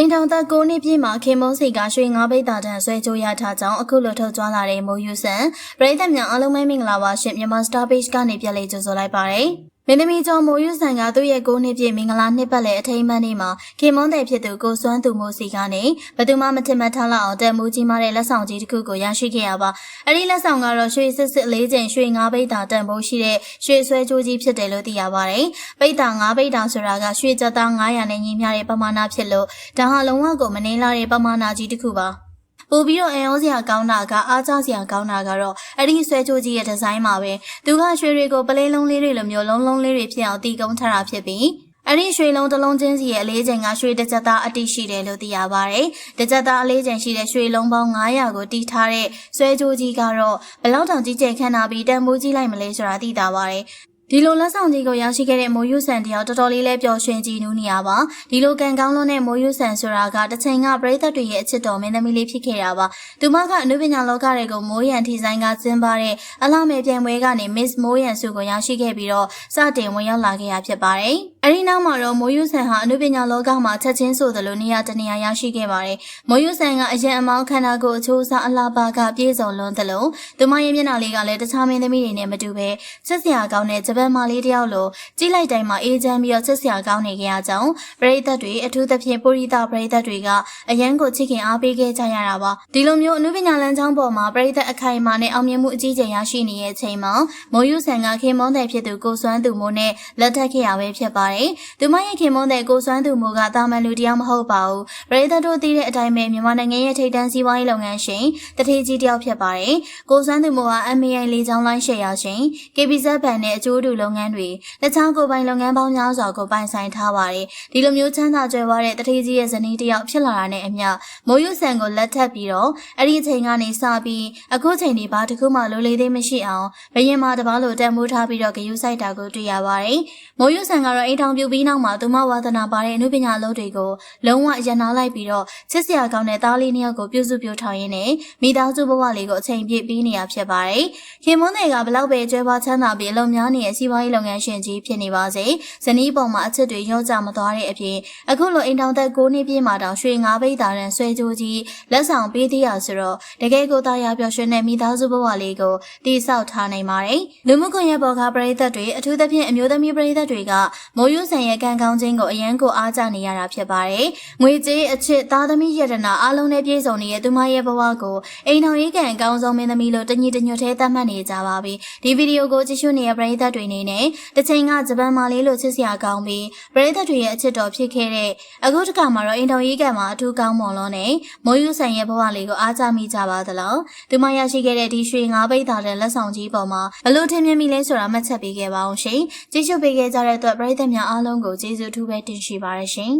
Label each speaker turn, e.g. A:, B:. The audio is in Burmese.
A: အိမ်ထောင်သက်9နှစ်ပြည့်မှာခေမုန်းစိတ်ကရွှေငါးပိတ်တာတန်ဆွဲကြိုးရထားကြောင်းအခုလိုထုတ်ကြွလာတဲ့မိုးယူဆန်ပရိသတ်များအားလုံးပဲမင်္ဂလာပါရှင်မြန်မာ Star Page ကနေပြန်လည်ကြိုဆိုလိုက်ပါရစေ။ မင်းသမီးကျော်မိုးယူဆန်ကသူ့ရဲ့9နှစ်ပြည့်မင်္ဂလာနှစ်ပတ်လည်အထိမ်းအမှတ်နေ့မှာခေမွန်းတဲ့ဖြစ်သူကိုစွမ်းသူမိုးစီကနေဘယ်သူမှမထင်မှတ်ထားလောက်အောင်တက်မှုကြီးမားတဲ့လက်ဆောင်ကြီးတစ်ခုကိုရရှိခဲ့ရပါအဲ့ဒီလက်ဆောင်ကတော့ရွှေစစ်စစ်လေးချိန်ရွှေငါးပိတ်တာတန်ဖိုးရှိတဲ့ရွှေဆွဲကြိုးကြီးဖြစ်တယ်လို့သိရပါတယ်ပိတ်တာငါးပိတ်တာဆိုတာကရွှေကြက်သား900နဲ့ညီမျှတဲ့ပမာဏဖြစ်လို့ဒါဟာလုံးဝကိုမနှင်းလာတဲ့ပမာဏကြီးတစ်ခုပါ ပို့ပြီးတော့အယောစရာကောင်းတာကအားကျစရာကောင်းတာကတော့အဲ့ဒီဆွဲကြိုးကြီးရဲ့ဒီဇိုင်းမှာပဲသူကရွှေတွေကိုပလဲလုံးလေးတွေလိုမျိုးလုံးလုံးလေးတွေဖြစ်အောင်တီးကုန်းထားတာဖြစ်ပြီးအဲ့ဒီရွှေလုံးတစ်လုံးချင်းစီရဲ့အလေးချိန်ကရွှေတစ်ကြက်သားအတိရှိတယ်လို့သိရပါတယ်။တစ်ကြက်သားအလေးချိန်ရှိတဲ့ရွှေလုံးပေါင်း900ကိုတီးထားတဲ့ဆွဲကြိုးကြီးကတော့ဘယ်လောက်တောင်ကြီးကျယ်ခန့်တာပြီးတန်ဖိုးကြီးလိုက်မလဲဆိုတာသိတာပါတယ်။ ဒီလိုလက်ဆောင်ကြီးကိုရောက်ရှိခဲ့တဲ့မိုးယူဆန်တယောက်တော်တော်လေးလဲပျော်ရွှင်ကြည်နူးနေရပါဒီလိုကံကောင်းလွန်းတဲ့မိုးယူဆန်ဆိုတာကတစ်ချိန်ကပရိသတ်တွေရဲ့အချစ်တော်မင်းသမီးလေးဖြစ်ခဲ့တာပါသူမကအနုပညာလောကတွေကိုမိုးရန်ထီဆိုင်ကကျင်းပတဲ့အလှမဲ့ပြိုင်ပွဲကနေ Miss မိုးရန်ဆုကိုရောက်ရှိခဲ့ပြီးတော့စတင်ဝင်ရောက်လာခဲ့ရဖြစ်ပါတယ်အဲဒီနောက်မှာတော့မိုးယူဆန်ဟာအနုပညာလောကမှာချက်ချင်းဆိုသလိုနေရာတနေရာရောက်ရှိခဲ့ပါတယ်မိုးယူဆန်ကအရင်အမောင်းခန္ဓာကိုယ်အချိုးအစားအလားပါကပြည့်စုံလွန်းသလိုသူမရဲ့မျက်နှာလေးကလည်းတခြားမင်းသမီးတွေနဲ့မတူပဲချစ်စရာကောင်းတဲ့ဂျပန်မလေးတယောက်လိုကြည့်လိုက်တိုင်းမှာအေးချမ်းပြီးတော့ချစ်စရာကောင်းနေကြရကြောင်းပရိသတ်တွေအထူးသဖြင့်ပုရိသပရိသတ်တွေကအရန်ကိုချစ်ခင်အားပေးခဲ့ကြရတာပါဒီလိုမျိုးအနုပညာလမ်းကြောင်းပေါ်မှာပရိသတ်အခိုင်အမာနဲ့အောင်မြင်မှုအကြီးကျယ်ရရှိနေတဲ့အချိန်မှာမိုးယူဆန်ကခင်မွန်းတဲ့ဖြစ်သူကိုစွမ်းသူမိုးနဲ့လက်ထပ်ခဲ့ရပဲဖြစ်ပါတယ်သူမရဲ့ခင်မွန်းတဲ့ကိုစွမ်းသူမိုးကတာမန်လူတယောက်မဟုတ်ပါဘူးပရိသတ်တို့သိတဲ့အတိုင်းပဲမြန်မာနိုင်ငံရဲ့ထိပ်တန်းစီးပွားရေးလုပ်ငန်းရှင်တထေးကြီးတယောက်ဖြစ်ပါတယ်ကိုစွမ်းသူမိုးက MAI လေးချောင်းလိုင်းရှယ်ယာရှင် KBZ ဘဏ်နဲ့အကျိုးတူလုပ်ငန်းတွေလက်ချောင်းကိုပိုင်လုပ်ငန်းပေါင်းများစွာကိုပိုင်ဆိုင်ထားပါတယ်ဒီလိုမျိုးချမ်းသာကြွယ်ဝတဲ့တထေးကြီးရဲ့ဇနီးတယောက်ဖြစ်လာတာနဲ့အမျှမိုးယူဆန်ကိုလက်ထပ်ပြီးတော့အဲ့ဒီအချိန်ကနေစပြီးအခုချိန်ဒီဘာတစ်ခုမှလိုလေသေးမရှိအောင်ဘရင်မာတပားလိုတန်မိုးထားပြီးတော့ဂယူးဆိုင်တာကိုတွေ့ရပါတယ်မိုးယူဆန်ကတော့အိမ်ထောင်ပြူပြီးနောက်မှာသူမဝါသနာပါတဲ့အမှုပညာလုပ်တွေကိုလုံးဝရန်နာလိုက်ပြီးတော့ချစ်စရာကောင်းတဲ့သားလေးနှစ်ယောက်ကိုပြုစုပြောထောင်ရင်းနဲ့မိသားစုဘဝလေးကိုအချိန်ပြည့်ပြီးနေရဖြစ်ပါတယ်ခင်မွန်းတွေကဘလောက်ပဲကျွဲပါချမ်းသာပြီးအလုံးများနေတဲ့စီးပွားရေးလုပ်ငန်းရှင်ကြီးဖြစ်နေပါစေဇနီးပေါ်မှာအချစ်တွေရောကြမသွားတဲ့အပြင်အခုလိုအိမ်တောင်သက်9နှစ်ပြည့်မှာတောင်ရွှေငါးပိတ်တာရန်ဆွဲကြိုးကြီးလက်ဆောင်ပေးသေးရဆိုတော့တကယ်ကိုသားရပျော်ရွှင်တဲ့မိသားစုဘဝလေးကိုတည်ဆောက်ထားနိုင်ပါတယ်လူမှုကွန်ရက်ပေါ်ကပရိသတ်တွေအထူးသဖြင့်အမျိုးသမီးပရိသတ်တွေကမိုးယူဆန်ရဲ့ကံကောင်းခြင်းကိုအရန်ကိုအားကြနေရတာဖြစ်ပါတယ်ငွေကြေးအချစ်သားသမီးယတနာအားလုံးနဲ့ပြည့်စုံနေတဲ့သူမရဲ့ဘဝကိုအိမ်ထောင်ရေးကံအကောင်းဆုံးမင်းသမီးလို့တညီတညွတ်သေးသတ်မှတ်နေကြပါပြီဒီဗီဒီယိုကိုကြည့်ရှုနေတဲ့ပရိသတ်တွေအနေနဲ့တစ်ချိန်ကဂျပန်မာလေးလို့ချစ်စရာကောင်းပြီးပရိသတ်တွေရဲ့အချစ်တော်ဖြစ်ခဲ့တဲ့အခုတခါမှာတော့အိမ်ထောင်ရေးကံမှာအထူးကောင်းမွန်လို့နဲ့မိုးယူဆန်ရဲ့ဘဝလေးကိုအားကြမိကြပါသလားသူမရရှိခဲ့တဲ့ဒီရွှေငါးပိတ်သားတဲ့လက်ဆောင်ကြီးပေါ်မှာဘလို့ထင်မြင်မိလဲဆိုတာမှတ်ချက်ပေးခဲ့ပါအောင်ရှင်ကြည့်ရှုပေးခဲ့ကြတဲ့အတွက်ပရိသတ်များအားလုံးကိုကျေးဇူးထူးပဲတင်ရှိပါရရှင်